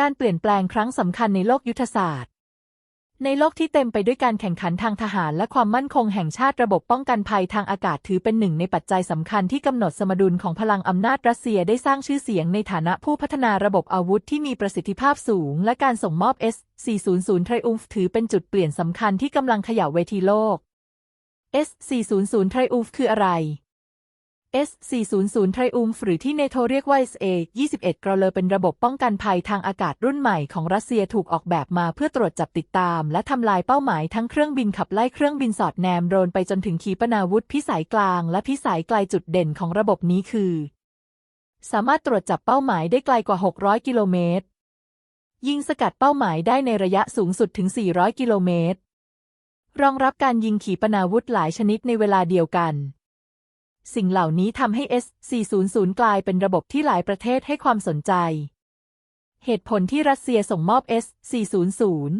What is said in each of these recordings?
การเปลี่ยนแปลงครั้งสำคัญในโลกยุทธศาสตร์ ในโลกที่เต็มไปด้วยการแข่งขันทางทหารและความมั่นคงแห่งชาติระบบป้องกันภัยทางอากาศถือเป็นหนึ่งในปัจจัยสำคัญที่กำหนดสมดุลของพลังอำนาจรัสเซียได้สร้างชื่อเสียงในฐานะผู้พัฒนาระบบอาวุธที่มีประสิทธิภาพสูง และการส่งมอบ S-400 Triumph ถือเป็นจุดเปลี่ยนสำคัญที่กำลังเขย่าเวทีโลก S-400 Triumph คืออะไร S-400 Triumph หรือที่เนโทเรียกว่า SA-21 กรเลอเป็นระบบป้องกันภัยทางอากาศรุ่นใหม่ของรัสเซียถูกออกแบบมาเพื่อตรวจจับติดตาม และทำลายเป้าหมายทั้งเครื่องบินขับไล่เครื่องบินสอดแนมโดรนไปจนถึงขีปนาวุธพิสัยกลางและพิสัยไกลจุดเด่นของระบบนี้คือ สามารถตรวจจับเป้าหมายได้ไกลกว่า 600 กิโลเมตร ยิงสกัดเป้าหมายได้ในระยะสูงสุดถึง 400 กิโลเมตร รองรับการยิงขีปนาวุธหลายชนิดในเวลาเดียวกัน สิ่งเหล่านี้ทำให้ S-400 กลายเป็นระบบที่หลายประเทศให้ความสนใจ เหตุผลที่รัสเซียส่งมอบ S-400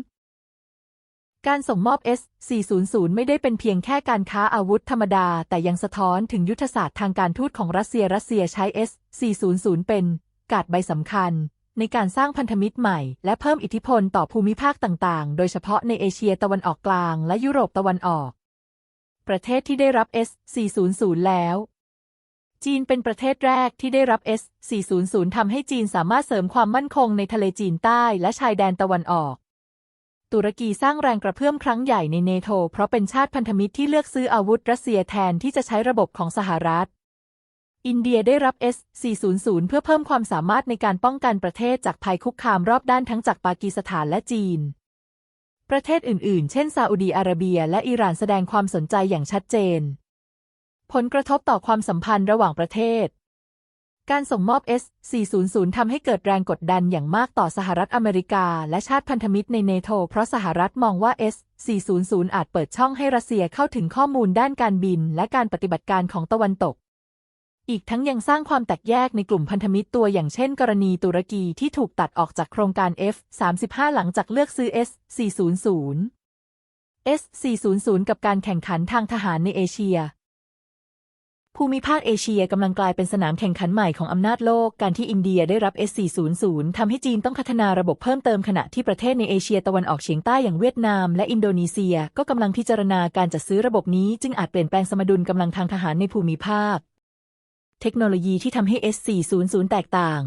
การส่งมอบ S-400 ไม่ได้เป็นเพียงแค่การค้าอาวุธธรรมดา แต่ยังสะท้อนถึงยุทธศาสตร์ทางการทูตของรัสเซียรัสเซียใช้ S-400 เป็นกาดใบสำคัญ ในการสร้างพันธมิตรใหม่ และเพิ่มอิทธิพลต่อภูมิภาคต่างๆ โดยเฉพาะในเอเชียตะวันออกกลางและยุโรปตะวันออก ประเทศที่ได้รับ S-400 แล้ว จีนเป็นประเทศแรกที่ได้รับ S-400 ทำให้จีนสามารถเสริมความมั่นคงในทะเลจีนใต้และชายแดนตะวันออก ตุรกีสร้างแรงกระเพื่อมครั้งใหญ่ในเนโธเพราะเป็นชาติพันธมิตรที่เลือกซื้ออาวุธรัสเซียแทนที่จะใช้ระบบของสหรัฐอินเดียได้รับ S-400 เพื่อเพิ่มความสามารถในการป้องกันประเทศจากภัยคุกคามรอบด้านทั้งจากปากีสถานและจีน ประเทศอื่น ๆ เช่นซาอุดีอาระเบีย และอิหร่านแสดงความสนใจอย่างชัดเจน ผลกระทบต่อความสัมพันธ์ระหว่างประเทศ การส่งมอบ S-400 ทำให้เกิดแรงกดดันอย่างมากต่อสหรัฐอเมริกา และชาติพันธมิตรในเนโธเพราะสหรัฐมองว่า S-400 อาจเปิดช่องให้รัสเซียเข้าถึงข้อมูลด้านการบิน และการปฏิบัติการของตะวันตก อีกทั้งยังสร้างความแตกแยกในกลุ่มพันธมิตรตัวอย่างเช่น กรณีตุรกีที่ถูกตัดออกจากโครงการ F-35 หลังจากเลือกซื้อ S-400 S-400 กับการแข่งขันทางทหารในเอเชีย ภูมิภาคเอเชียกำลังกลายเป็นสนามแข่งขันใหม่ของอำนาจโลก การที่อินเดียได้รับ S-400 ทำให้จีนต้องพัฒนาระบบเพิ่มเติมขณะที่ประเทศในเอเชียตะวันออกเฉียงใต้อย่างเวียดนาม และอินโดนีเซียก็กำลังพิจารณาการจัดซื้อระบบนี้ จึงอาจเปลี่ยนแปลงสมดุลกำลังทางทหารในภูมิภาค เทคโนโลยีที่ทำให้ S-400 แตกต่าง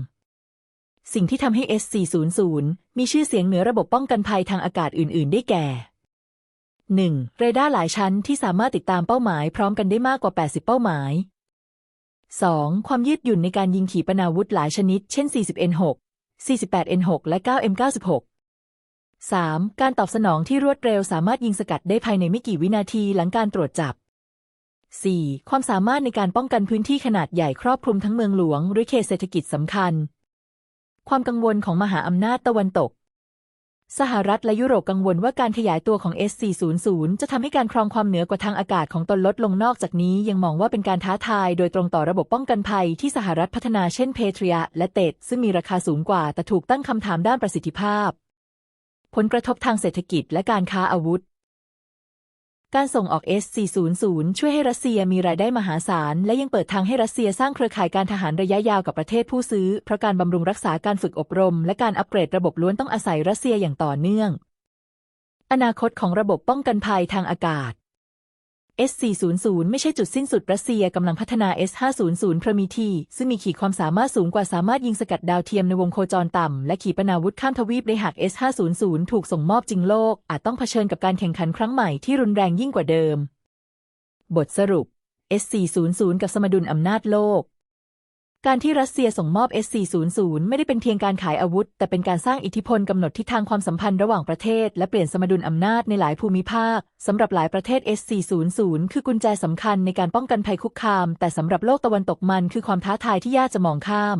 สิ่งที่ทำให้ S-400 มีชื่อเสียงเหนือระบบป้องกันภัยทางอากาศอื่น ๆ ได้แก่ 1. เรดาร์หลายชั้นที่สามารถติดตามเป้าหมายพร้อมกันได้มากกว่า 80 เป้าหมาย 2. ความยืดหยุ่นในการยิงขีปนาวุธหลายชนิด เช่น 40N6 48N6 และ 9M96 3. การตอบสนองที่รวดเร็วสามารถยิงสกัดได้ภายในไม่กี่วินาทีหลังการตรวจจับ 4. ความสามารถในการป้องกันพื้นที่ขนาดใหญ่ครอบคลุมทั้งเมืองหลวง หรือเขตเศรษฐกิจสำคัญ ความกังวลของมหาอำนาจตะวันตก สหรัฐและยุโรปกังวลว่าการขยายตัวของ S-400 จะทำให้การครองความเหนือกว่าทางอากาศของตนลดลงนอกจากนี้ ยังมองว่าเป็นการท้าทายโดยตรงต่อระบบป้องกันภัยที่สหรัฐพัฒนาเช่นเพเทรียและเตดซึ่งมีราคาสูงกว่า แต่ถูกตั้งคำถามด้านประสิทธิภาพ ผลกระทบทางเศรษฐกิจและการค้าอาวุธ การส่งออก S-400 ช่วยให้รัสเซียมีรายได้มหาศาล และยังเปิดทางให้รัสเซียสร้างเครือข่ายการทหารระยะยาวกับประเทศผู้ซื้อ เพราะการบำรุงรักษาการฝึกอบรม และการอัปเกรดระบบล้วนต้องอาศัยรัสเซียอย่างต่อเนื่อง อนาคตของระบบป้องกันภัยทางอากาศ S-400 ไม่ใช่จุดสิ้นสุดรัสเซียกำลังพัฒนา S-500 พรมีทีซึ่งมีขีดความสามารถสูงกว่าสามารถยิงสกัดดาวเทียมในวงโคจรต่ำ และขีปนาวุธข้ามทวีปได้หาก S-500 ถูกส่งมอบจริงโลก อาจต้องเผชิญกับการแข่งขันครั้งใหม่ที่รุนแรงยิ่งกว่าเดิม บทสรุป S-400 กับสมดุลอำนาจโลก การที่รัสเซียส่งมอบ S-400 ไม่ได้เป็นเพียงการขายอาวุธ แต่เป็นการสร้างอิทธิพลกำหนดทิศทางความสัมพันธ์ระหว่างประเทศ และเปลี่ยนสมดุลอำนาจในหลายภูมิภาคสำหรับหลายประเทศ S-400 คือกุญแจสำคัญในการป้องกันภัยคุกคาม แต่สำหรับโลกตะวันตกมันคือความท้าทายที่ยากจะมองข้าม